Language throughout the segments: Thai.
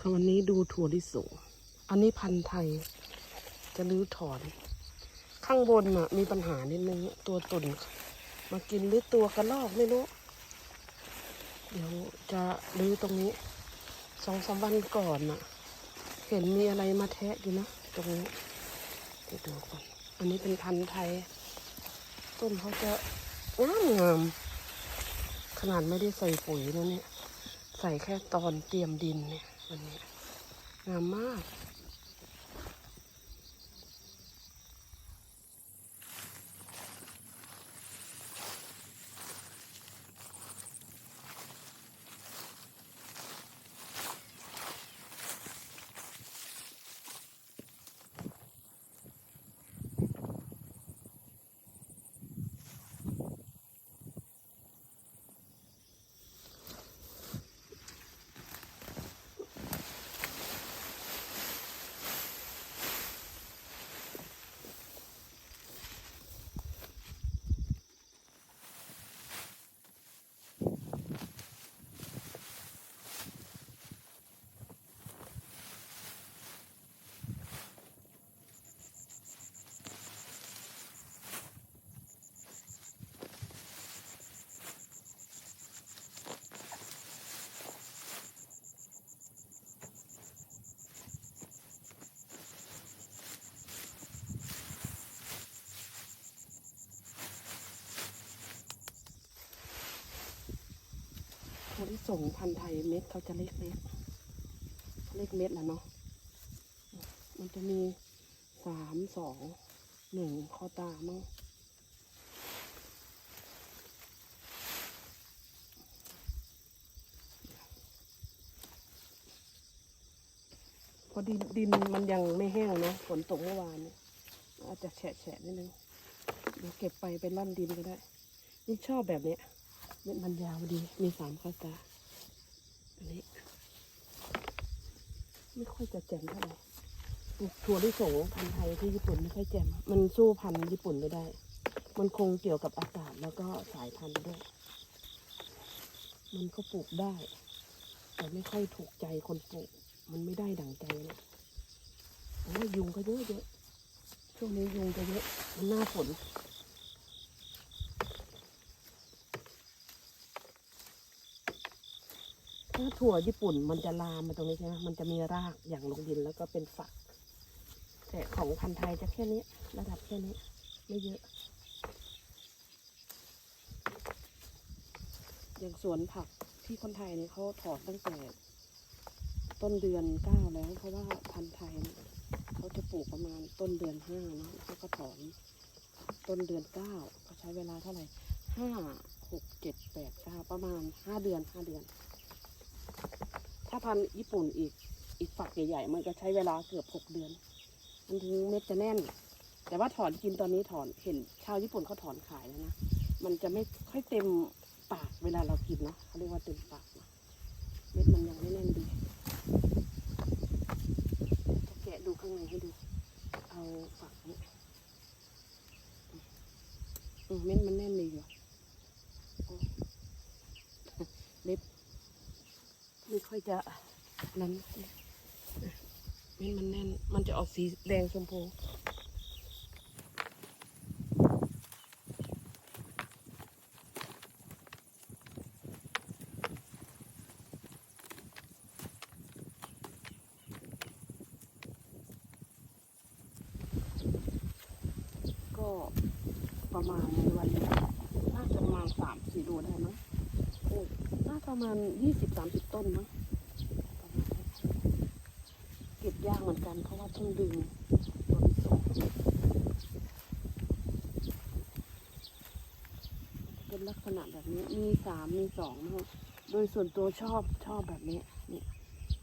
ค่ะวันนี้ดูถั่วลิสงอันนี้พันธุ์ไทย จะรื้อถอน ข้างบนน่ะมีปัญหานิดนึงตัวตุ่นมากินหรือตัวกระรอกไม่รู้ เดี๋ยวจะรื้อตรงนี้สองสามวันก่อนน่ะเห็นมีอะไรมาแทะอยู่นะตรงนี้เดี๋ยวดูก่อนอันนี้เป็นพันธุ์ไทย ต้นเขาจะงามงามขนาดไม่ได้ใส่ปุ๋ยนะเนี่ย ใส่แค่ตอนเตรียมดินเนี่ย งามมาก ถั่วลิสงพันธุ์ไทยเม็ดเขาจะเล็กเล็กๆเล็กเม็ดแล้วเนาะมันจะมีสามสองหนึ่งคอตามั้งเพอดินดินมันยังไม่แห้งเนาะฝนตกเมื่อวานเนี่ยอาจจะแฉะแฉะนิดนึงเดี๋ยวเก็บไปเป็นร่อนดินก็ได้ นี่ชอบแบบเนี้ย ม็ดมันยาวดี มีสามข้อตา อันนี้ ไม่ค่อยจะแจ่มเท่าไหร่ปลูกถั่วลิสงพันธุ์ไทยที่ญี่ปุ่นไม่ค่อยแจ่ม มันสู้พันธุ์ญี่ปุ่นไม่ได้ มันคงเกี่ยวกับอากาศแล้วก็สายพันธุ์ด้วย มันก็ปลูกได้ แต่ไม่ค่อยถูกใจคนปลูก มันไม่ได้ดั่งใจนะโอ้ยยุงก็เยอะเยอะช่วงนี้ยุงจะเยอะมันหน้าฝน ถ้าถั่วญี่ปุ่นมันจะลามมาตรงนี้ใช่ไหมมันจะมีรากอย่างลงดินแล้วก็เป็นฝัก แต่ของพันธุ์ไทยจะแค่นี้ ระดับแค่นี้ ไม่เยอะ อย่างสวนผักที่คนไทยเนี่ยเขาถอนตั้งแต่ต้นเดือนเก้าแล้ว เพราะว่าพันธุ์ไทยเขาจะปลูกประมาณต้นเดือนห้าเนอะเขาก็ถอนต้นเดือนเก้าเขาใช้เวลาเท่าไหร่ห้าหกเจ็ดแปดเก้าประมาณห้าเดือนห้าเดือน ถ้าพันธุ์ญี่ปุ่นอีกอีกฝักใหญ่ๆมันก็ใช้เวลาเกือบหกเดือน มันถึงเม็ดจะแน่น แต่ว่าถอนกินตอนนี้ถอนเห็นชาวญี่ปุ่นเขาถอนขายแล้วนะ มันจะไม่ค่อยเต็มปากเวลาเรากินเนาะเขาเรียกว่าเต็มปากนะเม็ดมันยังไม่แน่นดีจะแกะดูข้างในให้ดู เอาฝักนี้อืมเม็ดมันแน่นดีอยู่โอ้เล็บ ไม่ ค่อยจะนั้นเม็ดมันแน่น มันจะออกสีแดงชมพูก็ประมาณในวันนี้น่าจะประมาณสามสี่โลได้มั้งโอ้น่าประมาณยี่สิบสามสิบต้นมั้งประมาณนั้นเก็บ ยากเหมือนกัน เพราะว่าต้องดึงตัวที่สองเป็นลักษณะแบบนี้ มีสามมีสองนะคะโดยส่วนตัวชอบชอบแบบนี้นี่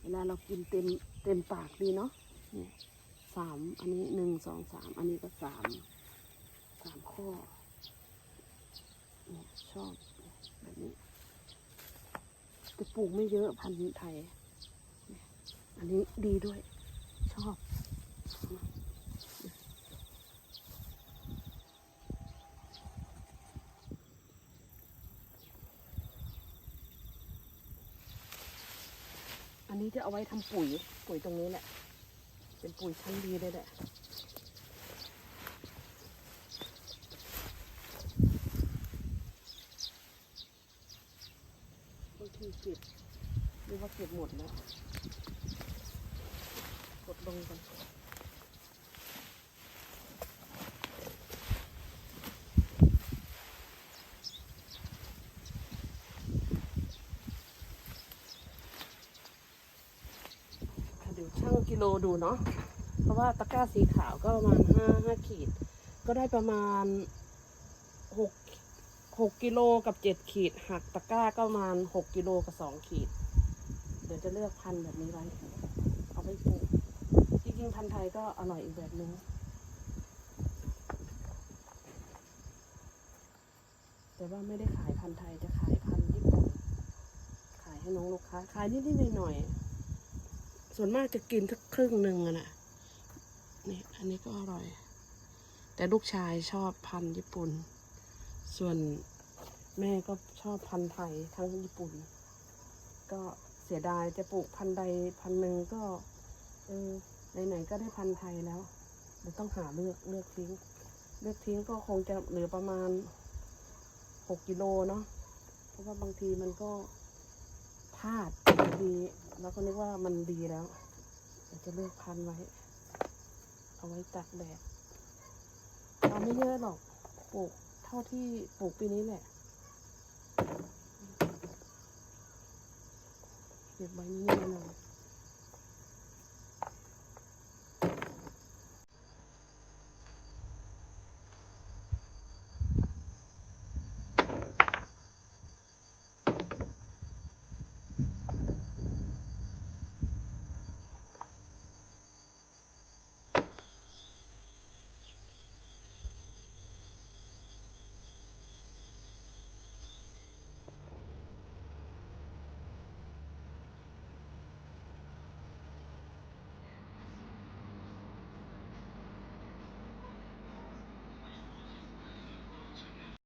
เวลาเรากินเต็มเต็มปากดีเนาะนี่สามอันนี้หนึ่งสองสามอันนี้ก็สามสามข้อนี่ชอบแบบนี้แต่ปลูกไม่เยอะพันธุ์ไทย อันนี้ดีด้วย ชอบอันนี้จะเอาไว้ทำปุ๋ย ปุ๋ยตรงนี้แหละ เป็นปุ๋ยชั้นดีเลยแหละบางทีเก็บหรือว่าเก็บหมดแล้ว ลงกันเดี๋ยวช่างกิโลดูเนาะเพราะว่าตะกร้าสีขาวก็ประมาณห้าห้าขีด ก็ได้ประมาณหกหกกิโลกับเจ็ดขีด หักตะกร้าก็ประมาณหกกิโลกับสองขีด เดี๋ยวจะเลือกพันธุ์แบบนี้ไว้ เอาไปปลูก งพันธุ์ไทยก็อร่อยอีกแบบนึงแต่ว่าไม่ได้ขายพันธุ์ไทยจะขายพันธุ์ญี่ปุ่นขายให้น้องลูกค้า ขายนิดๆหน่อยๆส่วนมากจะกินสักครึ่งหนึ่งอะนะนี่อันนี้ก็อร่อย แต่ลูกชายชอบพันธุ์ญี่ปุ่น ส่วนแม่ก็ชอบพันธุ์ไทยทั้งญี่ปุ่น ก็เสียดายจะปลูกพันธุ์ใดพันธุ์หนึ่งก็เออ ไหนๆก็ได้พันธุ์ไทยแล้วเดี๋ยวต้องหาเลือกเลือกทิ้ง เลือกทิ้งก็คงจะเหลือประมาณหกกิโลเนาะเพราะว่าบางทีมันก็พลาดดีแล้วก็นึกว่ามันดีแล้วเดี๋ยวจะเลือกพันธุ์ไว้ เอาไว้ตากแดดเอาไม่เยอะหรอกปลูกเท่าที่ปลูกปีนี้แหละเก็บไว้นิดๆหน่อย